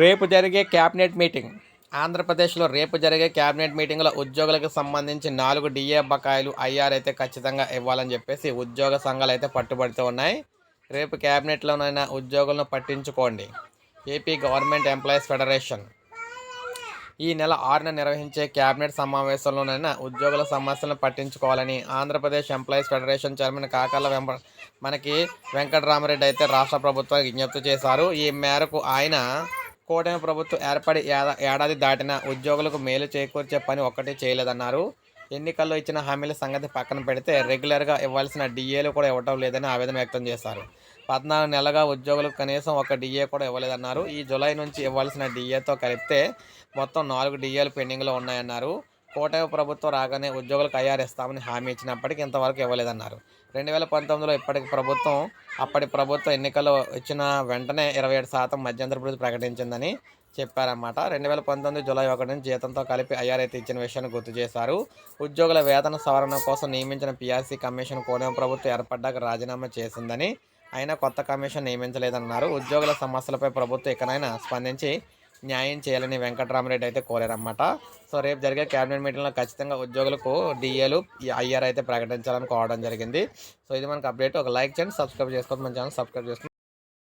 రేపు జరిగే cabinet meeting. ఆంధ్రప్రదేశ్లో రేపు జరిగే క్యాబినెట్ మీటింగ్లో ఉద్యోగులకు సంబంధించి నాలుగు డిఏ బకాయిలు ఐఆర్ అయితే ఖచ్చితంగా ఇవ్వాలని చెప్పేసి ఉద్యోగ సంఘాలు అయితే పట్టుబడుతూ ఉన్నాయి. రేపు క్యాబినెట్లోనైనా ఉద్యోగులను పట్టించుకోండి. AP government employees federation. ఈ నెల ఆరున నిర్వహించే క్యాబినెట్ సమావేశంలోనైనా ఉద్యోగుల సమస్యలను పట్టించుకోవాలని Andhra Pradesh employees federation chairman Kakarla వెంప మనకి వెంకటరామరెడ్డి అయితే రాష్ట్ర ప్రభుత్వానికి విజ్ఞప్తి చేశారు. ఈ మేరకు ఆయన కూటమి ప్రభుత్వం ఏర్పడి ఏడా- ఏడాది దాటిన ఉద్యోగులకు మేలు చేకూర్చే పని ఒక్కటి చేయలేదన్నారు. ఎన్నికల్లో ఇచ్చిన హామీల సంగతి పక్కన పెడితే రెగ్యులర్గా ఇవ్వాల్సిన డిఏలు కూడా ఇవ్వటం లేదని ఆవేదన వ్యక్తం చేశారు. పద్నాలుగు నెలలుగా ఉద్యోగులకు కనీసం ఒక డిఏ కూడా ఇవ్వలేదన్నారు. ఈ జూలై నుంచి ఇవ్వాల్సిన డిఏతో కలిపితే మొత్తం నాలుగు డిఏలు పెండింగ్లో ఉన్నాయన్నారు. కోటయ్య ప్రభుత్వం రాగానే ఉద్యోగులకు ఐఆర్ ఇస్తామని హామీ ఇచ్చినప్పటికీ ఇంతవరకు ఇవ్వలేదన్నారు. రెండు వేల పంతొమ్మిదిలో ఇప్పటికి ప్రభుత్వం అప్పటి ప్రభుత్వం ఎన్నికలు ఇచ్చిన వెంటనే ఇరవై ఏడు శాతం మధ్యంతర వృద్ధి ప్రకటించిందని చెప్పారన్నమాట. రెండు వేల పంతొమ్మిది జూలై ఒకటి నుంచి జీతంతో కలిపి ఐఆర్ అయితే ఇచ్చిన విషయాన్ని గుర్తు చేశారు. ఉద్యోగుల వేతన సవరణ కోసం నియమించిన పీఆర్సీ కమిషన్ కూటమి ప్రభుత్వం ఏర్పడ్డాక రాజీనామా చేసిందని అయినా కొత్త కమిషన్ నియమించలేదన్నారు. ఉద్యోగుల సమస్యలపై ప్రభుత్వం ఇకనైనా స్పందించి న్యాయం చేయాలని వెంకటరామరెడ్డి అయితే కోరారన్నమాట. సో రేపు జరిగే క్యాబినెట్ మీటింగ్లో ఖచ్చితంగా ఉద్యోగులకు డిఏలు ఐఆర్ అయితే ప్రకటించాలని కోవడం జరిగింది. సో ఇది మనకు అప్డేట్. ఒక లైక్ చేయండి సబ్స్క్రైబ్ చేసుకోండి మన ఛానల్ సబ్స్క్రైబ్ చేసుకోండి.